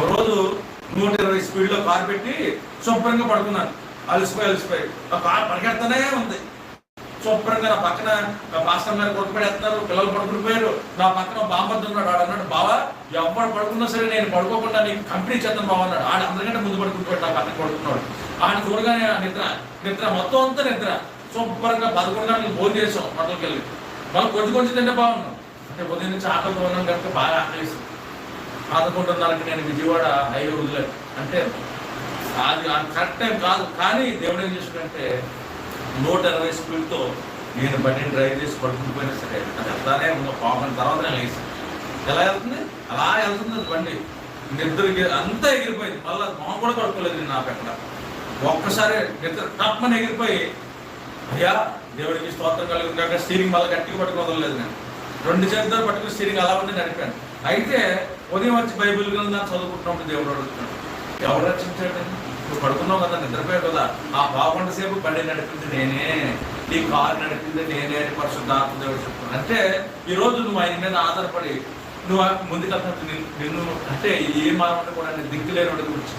ఒకరోజు నూట ఇరవై స్పీడ్లో కారు పెట్టి శుభ్రంగా పడుకున్నాను. అలసిపోయి అలసిపోయి. ఆ కారు పరిగెడతానే ఉంది. శుభ్రంగా నా పక్కన నా పాస్టర్ గారు కొట్టుపడేస్తున్నారు పిల్లలు పడుకుని పోయారు. నా పక్కన బాంబర్ది ఉన్నాడు ఆడు అన్నాడు బావా ఎవరు పడుకున్నా సరే నేను పడుకోకుండా నీకు కంపెనీ చేద్దాం బావ అన్నాడు. ఆడు అందరికంటే ముందు పడుకుంటాడు నా పక్కన పడుకున్నాడు. ఆయన చూడగానే ఆ నిద్ర నిద్ర మొత్తం అంతా నిద్ర. శుభ్రంగా పదకొండు గంటలకు భోజనం చేసాం హోటల్కి వెళ్ళి. మళ్ళీ కొంచెం కొంచెం తింటే బాగున్నాం అంటే ఉదయం నుంచి ఆకలితో ఉన్నాం కనుక బాగా ఆకలిస్తుంది. పదకొండున్నరకు నేను విజయవాడ హైవే వదిలేదు అంటే అది కరెక్ట్ టైం కాదు. కానీ దేవుడు ఏం చేసుకుంటే నూట ఇరవై స్పీడ్తో నేను బండిని డ్రైవ్ చేసి పడుకుని పోయినా సరే అది వెళ్తానే ఉన్న పాపం తర్వాత నేను లేచి. ఎలా వెళ్తుంది? అలా వెళ్తుంది అది బండి. నిద్రకి అంతా ఎగిరిపోయింది. మళ్ళీ మొహం కూడా పడుకోలేదు నేను నాకు అక్కడ. ఒక్కసారి నిద్ర టప్మని ఎగిరిపోయి అయ్యా దేవుడికి స్తోత్రం కలిగి కాక స్టీరింగ్ మళ్ళీ గట్టిగా పట్టుకోవడం లేదు నేను. రెండు చేతులు పట్టుకుని స్టీరింగ్ అలా ఉండి నడిపాను. అయితే ఉదయం వచ్చి బైబిల్ గ్రంథాన్ని చదువుకుంటున్నప్పుడు దేవుడు అడుగుతున్నాడు ఎవరు రక్షించాడు? నువ్వు పడుకున్నావు కదా నిద్రపోయావు కదా ఆ బాగుండ సేపు బండి నడిపింది నేనే నీ కారు నడిపింది నేనే అని పరిశుద్ధాత్మ దేవుడు చెప్తున్నాను అంటే ఈ రోజు నువ్వు ఆయన మీద ఆధారపడి నువ్వు ముందుకెళ్తా నిన్ను అంటే ఏ మానవుడు కూడా దిక్కులేని గురించి